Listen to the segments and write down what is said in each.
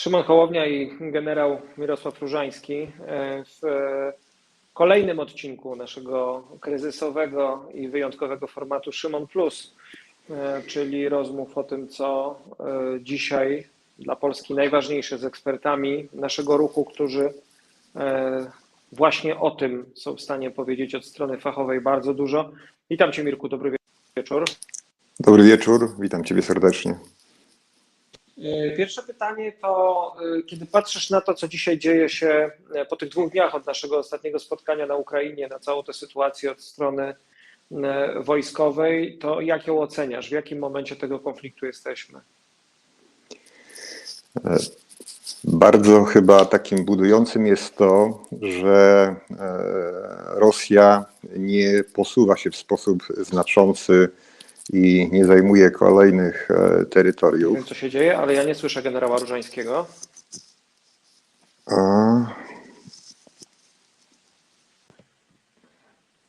Szymon Hołownia i generał Mirosław Różański e, w kolejnym odcinku naszego kryzysowego i wyjątkowego formatu Szymon Plus, e, czyli rozmów o tym, co e, dzisiaj dla Polski najważniejsze z ekspertami naszego ruchu, którzy właśnie o tym są w stanie powiedzieć od strony fachowej bardzo dużo. Witam Cię Mirku, dobry wieczór. Dobry wieczór, witam Ciebie serdecznie. E, Pierwsze pytanie to, e, kiedy patrzysz na to, co dzisiaj dzieje się e, po tych dwóch dniach od naszego ostatniego spotkania na Ukrainie, na całą tę sytuację od strony wojskowej, to jak ją oceniasz? W jakim momencie tego konfliktu jesteśmy? Bardzo chyba takim budującym jest to, że Rosja nie posuwa się w sposób znaczący i nie zajmuje kolejnych e, Nie wiem, terytoriów. co się dzieje, ale ja nie słyszę generała Różańskiego. A,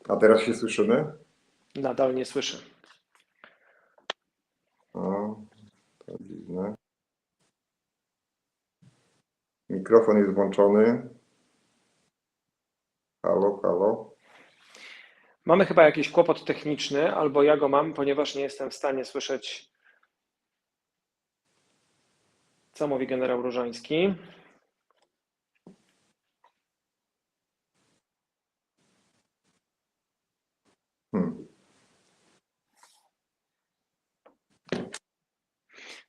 a teraz się słyszymy? Nadal nie słyszę. O, to dziwne. Mikrofon jest włączony. Halo, halo. Mamy chyba jakiś kłopot techniczny, albo ja go mam, ponieważ nie jestem w stanie słyszeć, co mówi generał Różański. Hmm.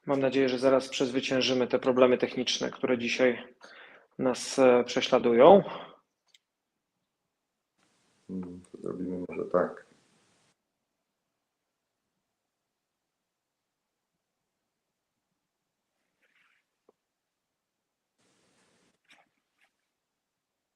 Mam nadzieję, że zaraz przezwyciężymy te problemy techniczne, które dzisiaj nas e, prześladują. Zrobimy może tak.